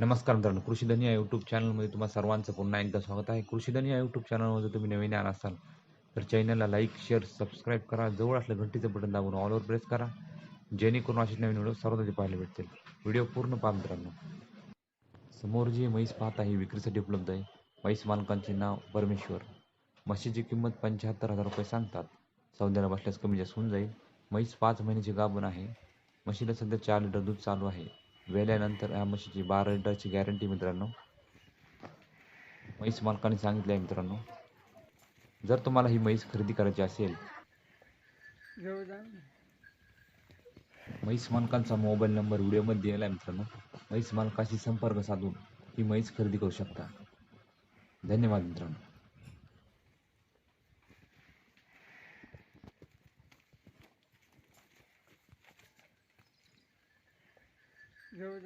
नमस्कार मित्रांनो कृषीधनी या यूट्यूब चॅनलमध्ये तुम्हाला सर्वांचं पुन्हा एकदा स्वागत आहे. कृषीधनी या यूट्यूब चॅनलमध्ये तुम्ही नवीन आला असाल तर चॅनलला लाईक शेअर सबस्क्राईब करा. जवळ असलं घंटीचं बटन दाबून ऑलवर प्रेस करा. जेणेकरून असे नवीन व्हिडिओ सर्वात पाहायला भेटतील. व्हिडिओ पूर्ण पहा मित्रांनो. समोर जी म्हैस पाहता ही विक्रीसाठी उपलब्ध आहे. म्हैस मालकांचे नाव परमेश्वर. म्हशीची किंमत पंच्याहत्तर हजार रुपये सांगतात. सौद्याला बसल्यास कमी जास्त होऊन जाईल. म्हैस पाच महिन्याची गाभण आहे. म्हशीला सध्या चार लिटर दूध चालू आहे. वेल्यानंतर या म्हशीची बारा लिटरची गॅरंटी मित्रांनो. म्हैस मालकाने सांगितले आहे मित्रांनो. जर तुम्हाला ही म्हैस खरेदी करायची असेल म्हैस मालकांचा मोबाईल नंबर व्हिडिओमध्ये दिलेला आहे मित्रांनो. म्हैस मालकाशी संपर्क साधून ही म्हैस खरेदी करू शकता. धन्यवाद मित्रांनो. Here.